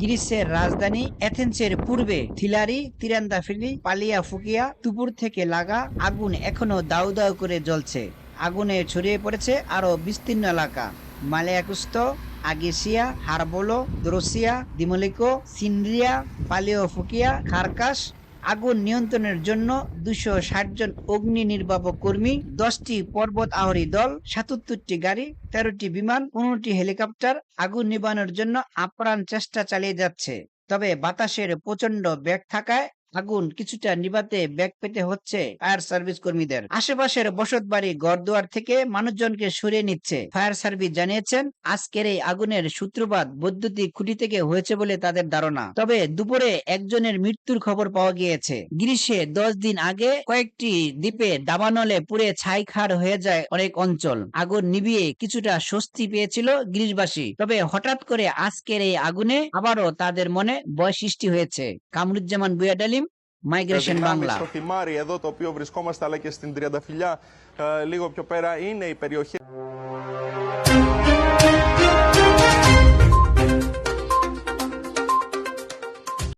গ্রিসের রাজধানী এথেন্সের পূর্বে থিলারি, তিরান্দাফিলি, পালিয়া ফুকিয়া তুপুর থেকে লাগা আগুন এখনও দাউ দাউ করে জ্বলছে। আগুনে ছড়িয়ে পড়েছে আরও বিস্তীর্ণ এলাকা। মালিয়াকুস্ত, আগেসিয়া, হারবোলো, দ্রোসিয়া, দিমলিকো, সিন্দ্রিয়া, পালিও ফুকিয়া খারকাস আগুন নিয়ন্ত্রণের জন্য দুশো জন অগ্নি নির্বাপক কর্মী, দশটি পর্বত আহরী দল, সাতাত্তরটি গাড়ি, তেরোটি বিমান, পনেরোটি হেলিকপ্টার আগুন নিবানোর জন্য আপ্রাণ চেষ্টা চালিয়ে যাচ্ছে। তবে বাতাসের প্রচণ্ড বেগ থাকায় আগুন কিছুটা নিবাতে বেগ পেতে হচ্ছে ফায়ার সার্ভিস কর্মীদের। আশেপাশের বসত বাড়ি গড়দুয়ার থেকে মানুষজনকে সরিয়ে নিচ্ছে। ফায়ার সার্ভিস জানিয়েছেন, আজকের এই আগুনের সূত্রপাত বৈদ্যুতিক খুঁটি থেকে হয়েছে বলে তাদের ধারণা। তবে দুপুরে একজনের মৃত্যুর খবর পাওয়া গিয়েছে। গ্রীষ্মে দশ দিন আগে কয়েকটি দ্বীপে দাবানলে পুড়ে ছাইখার হয়ে যায় অনেক অঞ্চল। আগুন নিভিয়ে কিছুটা স্বস্তি পেয়েছিল গ্রীষ্মবাসী। তবে হঠাৎ করে আজকের এই আগুনে আবারও তাদের মনে ভয় সৃষ্টি হয়েছে। Kamruzzaman বুয়াডালিম Migration Bangla. Στο εδώ το οποίο βρισκόμαστε αλλά και στην Τριανταφυλιά ε, λίγο πιο πέρα είναι η περιοχή.